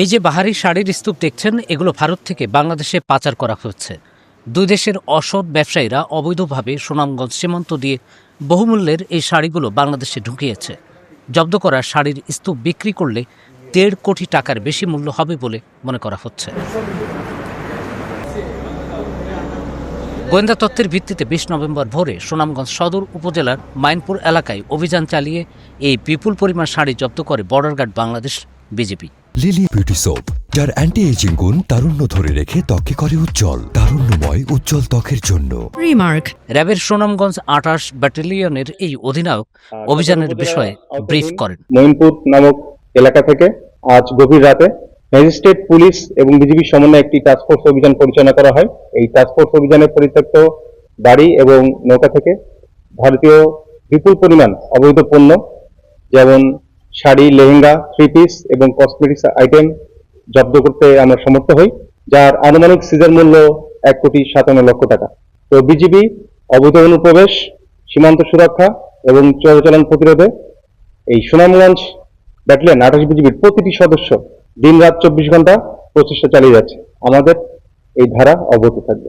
এই যে বাহারি শাড়ির স্তূপ দেখছেন, এগুলো ভারত থেকে বাংলাদেশে পাচার করা হচ্ছে। দুই দেশের অসৎ ব্যবসায়ীরা অবৈধভাবে সুনামগঞ্জ সীমান্ত দিয়ে বহুমূল্যের এই শাড়িগুলো বাংলাদেশে ঢুকিয়েছে। জব্দ করা শাড়ির স্তূপ বিক্রি করলে দেড় কোটি টাকার বেশি মূল্য হবে বলে মনে করা হচ্ছে। গোয়েন্দা তথ্যের ভিত্তিতে বিশ নভেম্বর ভোরে সুনামগঞ্জ সদর উপজেলার মাইনপুর এলাকায় অভিযান চালিয়ে এই বিপুল পরিমাণ শাড়ি জব্দ করে border guard Bangladesh BJP. Lily beauty soap যার অ্যান্টি এজিং গুণ তারুণ্য ধরে রেখে ত্বকে করে উজ্জ্বল তারুণ্যময় উজ্জ্বল ত্বকের জন্য। Remark. র্যাবের সুনামগঞ্জ আঠাশ ব্যাটালিয়নের এই অধিনায়ক অভিযানের বিষয়ে ব্রিফ করেন। মইনপুর নামক এলাকা থেকে আজ গভীর রাতে ম্যাজিস্ট্রেট পুলিশ এবং বিজিবির সমন্বয়ে একটি টাস্কফোর্স অভিযান পরিচালনা করা হয়। এই টাস্কফোর্স অভিযানে পরিত্যক্ত বাড়ি এবং নৌকা থেকে ভারতীয় বিপুল পরিমাণ অবৈধ পণ্য যেমন শাড়ি, লেহেঙ্গা থ্রি পিস এবং কসমেটিক্স আইটেম জব্দ করতে আমরা সমর্থ হই, যার আনুমানিক সিজার মূল্য এক কোটি সাতান্ন লক্ষ টাকা। তো বিজিবি অবৈধ অনুপ্রবেশ, সীমান্ত সুরক্ষা এবং চোরাচালান প্রতিরোধে এই সুনামগঞ্জ ব্যাটালিয়ন আঠাশ বিজিবির প্রতিটি সদস্য দিন রাত চব্বিশ ঘণ্টা প্রচেষ্টা চালিয়ে যাচ্ছে। আমাদের এই ধারা অব্যাহত থাকবে।